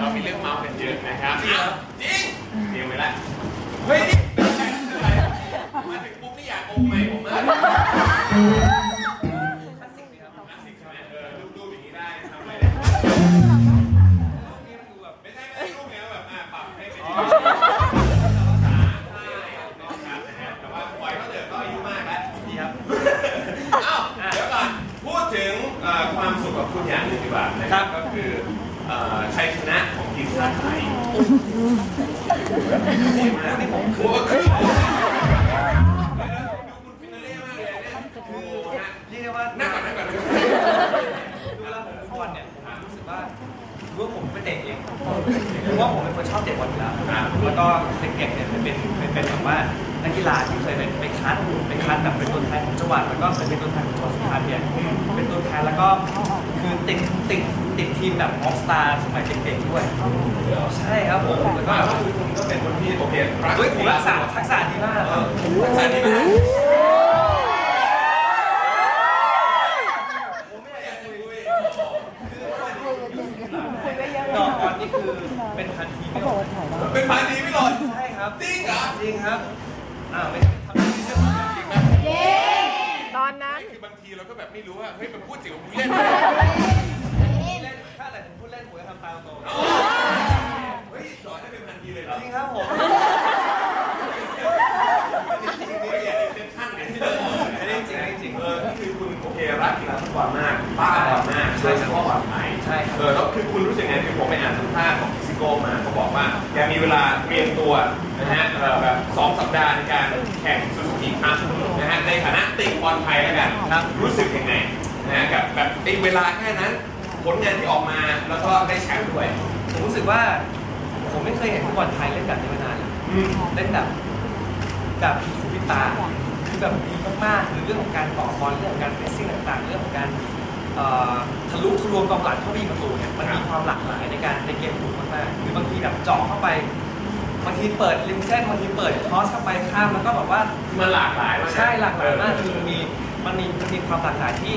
นะครับอ้าวจริงเตรียมไว้แล้วเฮ้ยนี่เป็นไงเป็นไรมาถึงปุ๊บนี่อยากอมใหม่ผมมากคลาสสิกดีครับคลาสสิกใช่ไหมเออรูปๆอย่างนี้ได้ทำอะไรได้รูปนี้มันดูแบบไม่ใช่ไม่ใช่รูปเนี้ยแบบอะปรับให้เป็นภาษาใช่นะครับนะฮะแต่ว่าปล่อยเขาเถอะก็อายุมากแล้วดีครับเอ้าเดี๋ยวก่อนพูดถึงเอ่อความสุขกับคุณอย่างหนึ่งดีกว่านะครับก็คือเอ่อ ชัยชนะของทีมชาติไทยมากโอ้โหคือดูคุณฟินาเล่มากเลยเนี่ยคือฮะเรียกได้ว่านั่งก่อนนั่งก่อนดูแล้วผมทุกวันเนี่ยผมรู้สึกว่ารู้ว่าผมไปเตะเองรู้ว่าผมเป็นคนชอบเตะบอลอยู่แล้วแล้วก็เด็กๆเนี่ยเป็นเป็นเป็นแบบว่านักกีฬาที่เคยไปไปคัดไปคัดแบบเป็นตัวแทนของจังหวัดแล้วก็เคยเป็นตัวแทนของจังหวัดสุพรรณเนี่ยเป็นตัวแทนแล้วก็ คือติดติดติดทีมแบบออสตาสมัยเด็กๆด้วย ใช่ครับผมแล้วก็ก็คือคุณก็เป็นคนที่โอเครักเฮ้ยผมรักษาทักษะดีมากเออทักษะดีมาก ไม่รู้ว่าเฮ้ยมันพูดจริงว่ามึงเล่นไหมเล่นถ้าแต่ผมพูดเล่นผมจะทำตามโตเฮ้ยสอนให้เป็นพันทีเลยเหรอจริงครับผมจริงๆนี่อย่าเซนชั่นเนี่ยที่เลิกไม่ได้จริงไม่จริงเออนี่คือคุณโอเครักกีฬาฟุตบอลมากป้าบอลมากใช่โดยคเฉรับพาะบอลไทยใช่ครับเออแล้วคือคุณรู้สึกไงคือผมไปอ่านสัมภาษณ์ของพิซิ โก้มาเขาบอกว่าแกมีเวลาเตรียมตัวนะฮะเออแบบสองสัปดาห์ในการแข่งซูซูกิคัพนะฮะในฐานะติงบอลไทยแล้วกันครับรู้สึกยังไงนะฮะกับแบบไอ้เวลาแค่นั้น ผลงานที่ออกมาแล้วก็ได้แชมป์ด้วยผมรู้สึกว่าผมไม่เคยเห็นฟุตบอลไทยเล่นแบบนี้มานานเลยอืมเล่นแบบแบบผิดหูผิดตาคือแบบดีมากๆคือเรื่องของการต่อบอลเรื่องของการเพรสซิ่งต่างๆ เรื่องของการเอ่อ ทะลุทะลวงกองหลังเข้าไปยิงประตูเนี่ยมันมีความหลากหลายในการในเกมบุกมากๆคือบางทีแบบเจาะเข้าไปบางทีเปิดริมเส้นบางทีเปิดทอสเข้าไปข้ามแล้วก็แบบว่ามันหลากหลายมากนะใช่หลากหลายมากคือมันมีมันมีมันมีความหลากหลายที่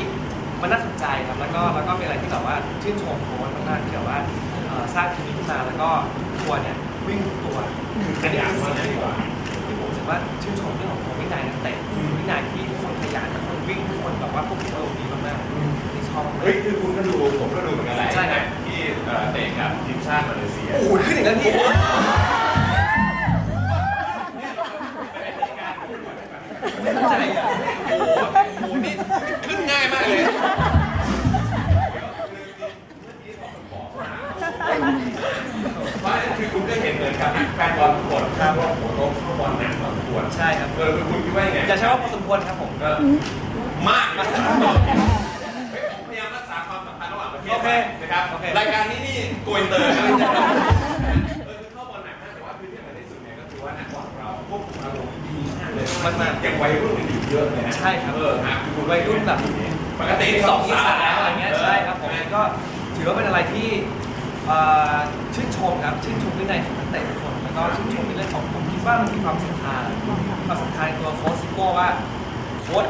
มันน่าสนใจครับแล้วก็แล้วก็เป็นอะไรที่แบบว่าชื่นชมโค้ชมากๆที่แบบว่าเอ่อสร้างทีมนี้ขึ้นมาแล้วก็ตัวเนี่ยวิ่งทุกตัวขยันว่างั้นดีกว่าที่ผมรู้สึกว่าชื่นชมเรื่องของวินัยนักเตะวินัยที่ทุกคนขยันทุกคนวิ่งทุกคนแบบว่าพวกที่อารมณ์ดีมากๆที่ ชอบมากเฮ้ยคือคุณก็ดูผมก็ดูเหมือนกันแหละใช่ครับที่เอ่อเตะกับทีมชาติมาเลเซียโอ้โหขึ้นอีกแล้วพี่ใจอะโอ้โหโอ้โหนี่ขึ้นง่ายมากเลย ว่าคือคุณก็เห็นเหมือนกับแฟนบอลทุกคนครับว่าโอ้โหเขาบอลหนักพอสมควรใช่ครับเออคือคุณคิดว่ายังไงจะใช้ว่าพอสมควรครับผมก็มากนะ นะครับ โอเค รายการนี้นี่โกยเตอร์นะเออคือเข้าบอลหนักมากแต่ว่าคือที่สำคัญที่สุดเนี่ยก็คือว่านักบอลของเราควบคุมอารมณ์ดีมากเลยมากๆอย่างวัยรุ่นมันอยู่เยอะเลยนะใช่ครับ เออครับคือคุณวัยรุ่นแบบปกติสองยี่สามอะไรเงี้ย ใช่ครับผมก็ถือว่าเป็นอะไรที่เอ่อชื่นชมครับชื่นชมวินัยของนักเตะทุกคนแล้วก็ชื่นชมในเรื่องของผมคิดว่ามันมีความศรัทธาความศรัทธาในตัวโค้ชซิโก้ว่าโค้ช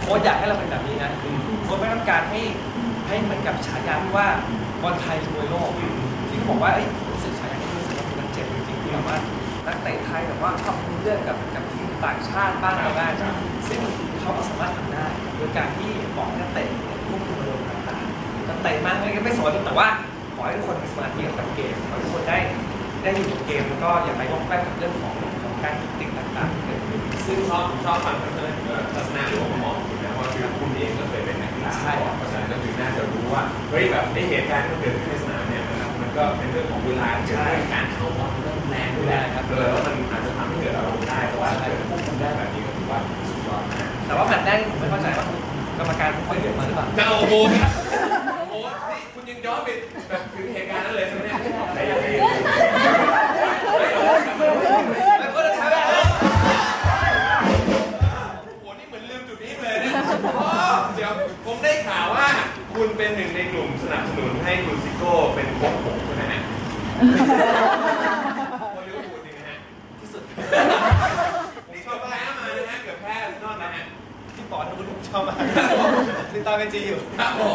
โค้ชอยากให้เราเป็นแบบนี้นะโค้ชไม่ต้องการให้ ให้เหมือนกับฉายาที่ว่าบอลไทยรวยโลกที่เขาบอกว่าเอ้รู้สึกฉายาที่รู้สึกว่ามันเจ็บจริงๆที่แบบว่านักเตะไทยแบบว่าทำเรื่องกับกับทีมต่างชาติบ้างอะไรบ้างซึ่งเขาก็สามารถทำได้โดยการที่บอกนักเตะเนี่ยควบคุมอารมณ์ต่างๆจะเตะมากไม่ก็ไม่สนแต่ว่าขอให้ทุกคนมีสมาธิกับเกมขอให้ทุกคนได้ได้อยู่กับเกมแล้วก็อย่าไปวอกแวกกับเรื่องของของการติดต่างๆเกิดขึ้นซึ่งชอบชอบฟังทัศนะทัศนะหรือว่ามองคุณนะว่าคือคุณเอง ยเป็นนักกีฬาใช่ครับเพราะฉะนั้นก็คือน่าจะรู้ว่าเฮ้ยแบบไอ้เหตุการณ์ที่มันเกิดขึ้นในสนามเนี่ยมันมันก็เป็นเรื่องของเวลาเรื่องการเข้าบอลเรื่องแรงด้วยแหละเออแล้วมันอาจจะทำให้เกิดอารมณ์ได้แต่ว่าถ้าเกิดควบคุมได้แบบนี้ก็ถือว่าสุดยอดมากแต่ว่าแมตช์แรกนี่ผมไม่เข้าใจว่ากรรมการผมไม่เหลือมาหรือเปล่าจะโอ้โหโอ้โหนี่คุณยังย้อนไปแบบถึงเหตุการณ์นั้นเลยใช่ไหม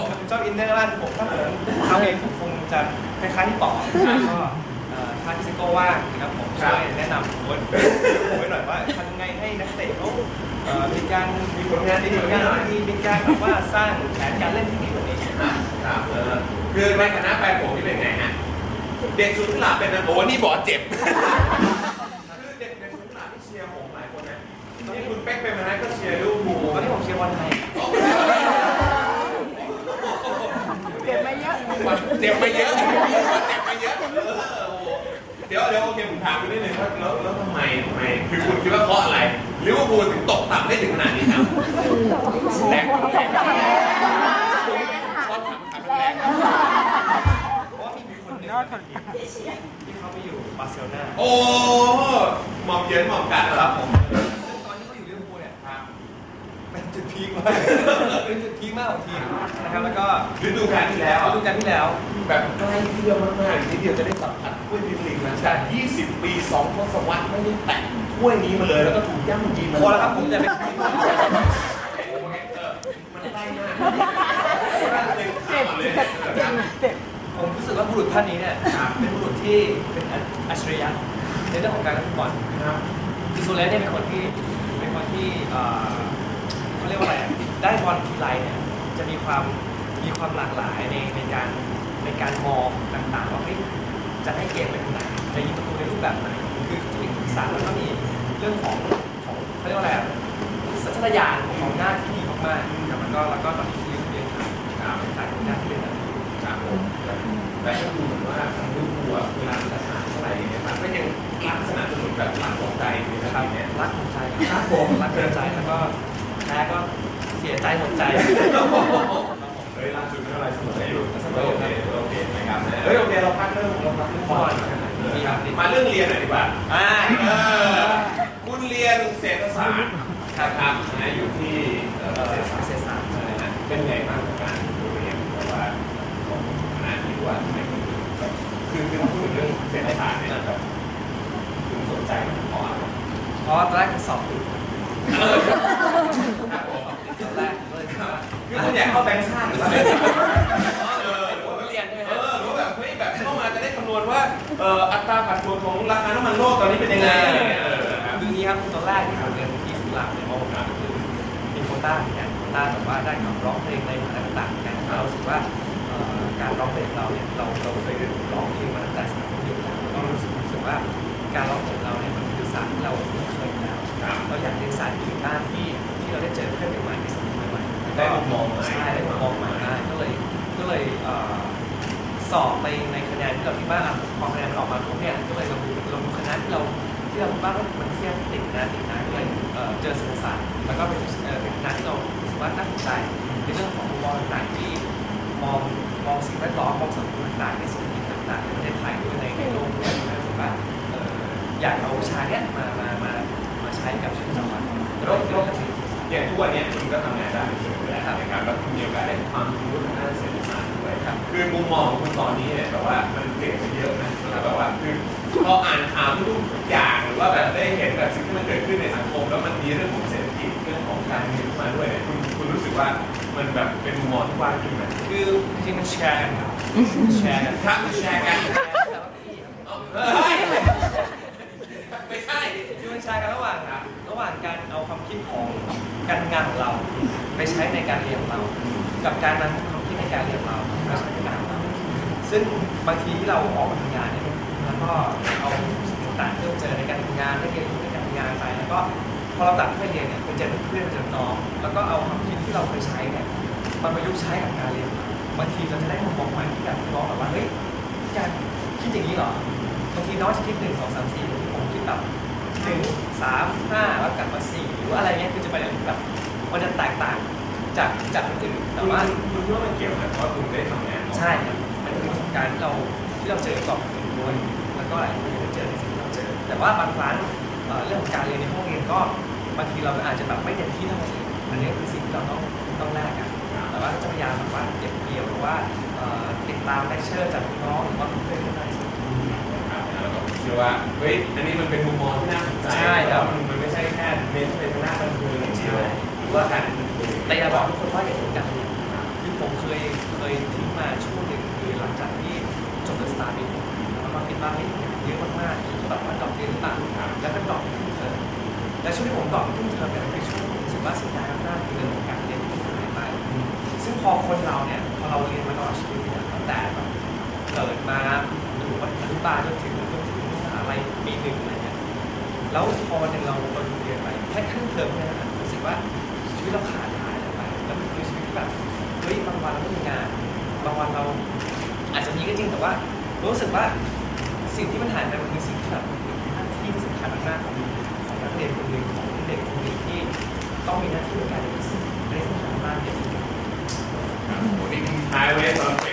ผมผมชอบอินเนอร์บ้านผมถ้าผมทำเองผมคงจะคล้ายๆที่ปอนด์ก็เอ่อทถ้าพี่ซิโก้ว่างนะครับผมครับช่วยแนะนำโค้ชผมไว้หน่อยว่าทำยังไงให้นักเตะเขาเอ่อมีการมีผลงานมีดีผลๆงานหน่อยที่ดีมีการแบบว่าสร้างแผนการเล่นที่ดีกว่านี้ครับเออคือในฐานะแฟนผมนี่เป็นไงฮะเด็กสุดหลับเป็นนะโอ้นี่บอกเจ็บคือเด็กเด็กสุดหลับที่เชียร์ผมหลายคนนะนี่คุณเป๊กเป็นมานะก็เชียร์ลิเวอร์พูลตอนนี้ผมเชียร์บอลไทย เก็บมาเยอะ เจ็บไปเยอะเจ็บไปเยอะเออโอ้โหเดี๋ยวเดี๋ยวโอเคผมถามคุณนิดนึงว่าแล้วแล้วทำไมทำไมคือคุณคิดว่าเพราะอะไรลิเวอร์พูลถึงตกต่ำได้ถึงขนาดนี้ครับแรงแรงชอบทำทำแรงเพราะว่ามีมีคนหนึ่งนะครับที่เขาไปอยู่บาร์เซโลนาโอ้หมอมเยินหมอมกัดครับผมซึ่งตอนที่เขาอยู่ลิเวอร์พูลเนี่ยครับเป็นจุดพีคมากเป็นจุดพีคมากของทีมนะครับแล้วก็ฤดูกาลที่แล้วฤดูกาลที่แล้ว แบบใกล้เที่ยวมากๆนิดเดียวจะได้สัมผัสถ้วยพรีเมียร์ลีกหลังจาก 20 ปี 2 ทศวรรษไม่ได้แตะถ้วยนี้มาเลย แล้วก็ถูกย่ำยีมาพอแล้วครับผมจะเป็นมันใกล้มากเจ็บเจ็บเจ็บเจ็บเจ็บผมรู้สึกว่าบุรุษท่านนี้เนี่ยเป็นบุรุษที่เป็นอัจฉริยะในเรื่องของการเล่นฟุตบอลครับดิโซเลสเนี่ยเป็นคนที่เป็นคนที่เอ่อเขาเรียกว่าอะไรอะได้บอลทีไรเนี่ยจะมีความมีความหลากหลายในในการ ในการมองต่างๆว่าเฮ้ยจะให้เกมไปทางไหนจะยิงประตูในรูปแบบไหนคือจะมีศึกษาแล้วก็มีเรื่องของของเขาเรียกว่าอะไรสัญชาตญาณของหน้าที่ดีมากๆครับแล้วก็แล้วก็ตอนนี้ที่เรียนทางครับสายของหน้าที่เป็นแบบครับผมแต่ก็ดูเหมือนว่าทางลิเวอร์พูลอะเวลาจะหาเท่าไหร่เนี่ยมันก็ยังรักสนามสนุนแบบหลังของใจอยู่นะครับเนี่ยรักหัวใจรับผมรักหัวใจแล้วก็แพ้ก็เสียใจหมดใจ ฮ้ยล่าสุดไม่เท่าไหรเสมออยู่เสมอโอเคโอเคนะครับเฮ้ยโอเคเราพักเรื่องเราพักเรื่องบอลดีครับดีมาเรื่องเรียนหน่อยดีกว่าอ่าเออคุณเรียนเศรษฐศาสตร์ครับนะอยู่ที่เอ่อเศรษฐศาสตร์เศรษฐศาสตร์ใช่นะเป็นไงบ้างกับการเรียนเพราะว่าของคณะที่ว่าทำไมคุณถึงแบบคือคือพูดถึงเรื่องเศรษฐศาสตร์เนี่ยแบบคุณสนใจมันเพราะอะไรเพราะตอนแรกสอบติดเออครับผมตอนแรกก็เลยคิดว่า คือคุณอยากเข้าแบงค์ชาติหรือว่าเออหรือว่าเรียนใช่ไหมเออหรือว่าแบบเฮ้ยแบบเข้ามาจะได้คำนวณว่าเอ่ออัตราผันผวนของราคาน้ำมันโลกตอนนี้เป็นยังไงเออคืออย่างนี้ครับตอนแรกที่ผมเรียนที่สุราษฎร์เนี่ยมผมก็คือมีโคต้าเหมือนกันโคต้าแบบว่าได้กับร้องเพลงในมาลัยต่างๆเนกันเรารู้สึกว่าการร้องเพลงเราเนี่ยเราเราเคยร้องเพลงมาตั้งแต่ ศิลปศาสตร์แล้วก็เป็นเอ่อเป็นคณะที่เรารู้สึกว่าน่าสนใจในเรื่องของมุมมองต่างๆที่มองมองสิ่งแวดล้อมมองสังคมต่างๆในเศรษฐกิจต่างๆในประเทศไทยด้วยในในโลกด้วยรู้สึกว่าเอ่ออยากเอาวิชาเนี้ยมามามามาใช้กับชีวิตประจำวันแล้วแล้วอย่างทุกวันเนี้ยคุณก็ทำงานด้านนี้อยู่แล้วนะครับแล้วคุณมีโอกาสได้ความรู้ทางด้านเศรษฐศาสตร์ด้วยครับคือมุมมองของคุณตอนนี้เนี่ยแบบว่ามันเปลี่ยนไปเยอะนะแบบว่าคือพออ่านข่าวทุกๆอย่างหรือว่าแบบได้เห็นแบบสิ่ง มแล้วมันมีเรื่องของเศรษฐกิจเรื่องของการเงินเข้ามาด้วยเนี่ยคุณคุณรู้สึกว่ามันแบบเป็นมุมมองที่กว้างขึ้นไหมคือจริงๆมันแชร์กันครับแชร์กันถ้าคุณแชร์กันแชร์แต่ละที่ครับเอาเฮ้ยไม่ใช่คือมันแชร์กันระหว่างระหว่างการเอาความคิดของการทำงานของเรา ไปใช้ในการเรียนของเรา กับการนำความคิดในการเรียนของเรามาใช้ในการของเรา ซึ่งบางทีที่เราออกมาทำงานเนี่ยแล้วก็เอาสิ่งต่างๆที่เราเจอในการทำงานได้เรียนรู้ในการทำงานไปแล้วก็ พอเราตัดเพื่อนเรียนเนี่ยไปเจอเพื่อนไปเจอน้อง แล้วก็เอาความคิดที่เราเคยใช้เนี่ยมาประยุกต์ใช้กับการเรียนของเราบางทีเราจะได้มุมมองใหม่ที่แบบน้องแบบว่าเฮ้ยการคิดอย่างนี้เหรอบางทีน้องจะคิดหนึ่งสองสามสี่ผมคิดแบบหนึ่งสามห้าแล้วกลับมาสี่หรือว่าอะไรเงี้ยคือจะไปแบบมันจะแตกต่างจากจากคนอื่นแต่แต่ว่าว่าคุณคิดว่ามันเกี่ยวกับว่าคุณได้ทำงานใช่ครับมันเป็นประสบการณ์ที่เราที่เราเจอก่อนคนอื่นด้วยแล้วก็หลายคนที่เราเจอในสิ่งที่เราเจอ แต่ว่าบางครั้ง เอ่อเรื่องของการเรียนในห้องเรียนก็บางทีเราก็อาจจะแบบไม่เต็มที่เท่าคนอื่นอันนี้คือสิ่งที่เราต้องต้องแลกกันแต่ว่าจะพยายามแบบว่าเก็บเกี่ยวหรือว่าเอ่อติดตามเลคเชอร์จากน้องหรือว่าเพื่อนๆที่ได้สุดครับแล้วก็เชื่อว่าเฮ้ยอันนี้มันเป็นมุมมองที่น่าสนใจใช่ครับมันมันไม่ใช่แค่เน้นเป็นหน้าบันเทิงอย่างเดียวหรือว่าการเป็นตัวแต่อย่าบอกทุกคนว่าอย่าทิ้งการเรียนคือผมเคยเคยทิ้งมาช่วงหนึ่งคือหลังจากที่จบเดอะสตาร์บิแล้วความคิดว่าเฮ้ยเยอะมากๆแบบว่าดอกเบี้ยต่างๆแล้วก็ดอกขึ้นเทอมและช่วงที่ผมดอกขึ้นเทอมเนี่ยเป็นช่วงที่รู้สึกว่าเสียดายมากๆคือเรื่องของการเรียนที่หายไป ซึ่งพอคนเราเนี่ยพอเราเรียนมาตลอดชีวิตเนี่ยตั้งแต่แบบเกิดมาอยู่อนุบาลจนถึงจนถึงมหาลัยปีหนึ่งอะไรเงี้ยแล้วพอวันหนึ่งเราเราเรียนไปแค่ครึ่งเทอมเนี่ยนะรู้สึกว่าชีวิตเราขาดหายไรไปแล้วมันคือชีวิตที่แบบเฮ้ยบางวันเราไม่มีงานบางวันเราอาจจะมีก็จริงแต่ว่ารู้สึกว่า สิ่งที่มันหายไปมันคือสิ่งที่แบบหน้าที่สำคัญมากของของนักเรียนคนหนึ่งของเด็กคนหนึ่งที่ต้องมีหน้าที่ในการเรียนหนังสืออันนี้สำคัญมากอย่างที่ครับโอ้นี่ท้ายไว้สำหรับเด็ก